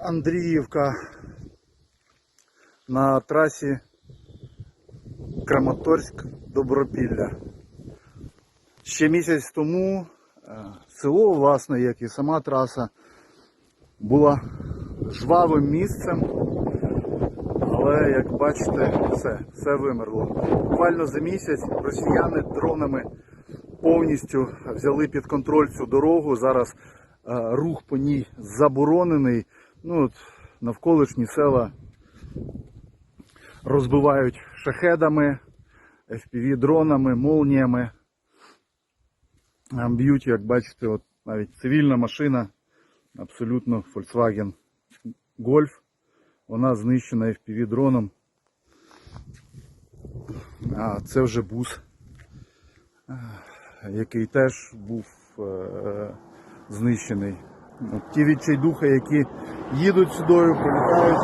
Андріївка на трасі Краматорськ Добропілля. Ще місяць тому е, село, власне, як і сама траса, була жвавим місцем, але як бачите, все, все вимерло. Буквально за місяць росіяни дронами повністю взяли під контроль цю дорогу. Зараз рух по ній заборонений. Ну, от, навколишні села розбивають шахедами, FPV-дронами, молніями. А Б'ють, як бачите, от навіть цивільна машина, абсолютно Volkswagen Golf. Вона знищена FPV-дроном. А це вже бус, е, який теж був е, знищений. От ті відчайдухи, які їдуть сюдою, пролітають,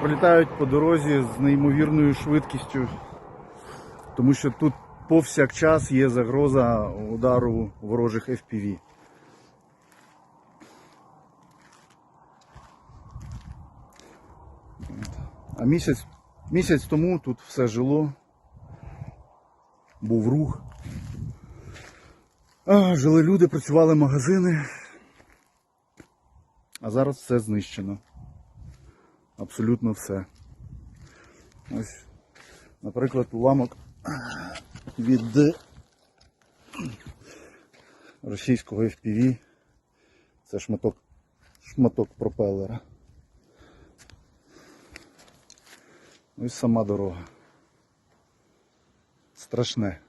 пролітають по дорозі з неймовірною швидкістю, тому що тут повсякчас є загроза удару ворожих FPV. А місяць, місяць тому тут все жило, був рух. А, жили люди, працювали магазини. А зараз все знищено. Абсолютно все. Ось, наприклад, уламок від російського FPV. Це шматок, шматок пропелера. Ось сама дорога. Страшне.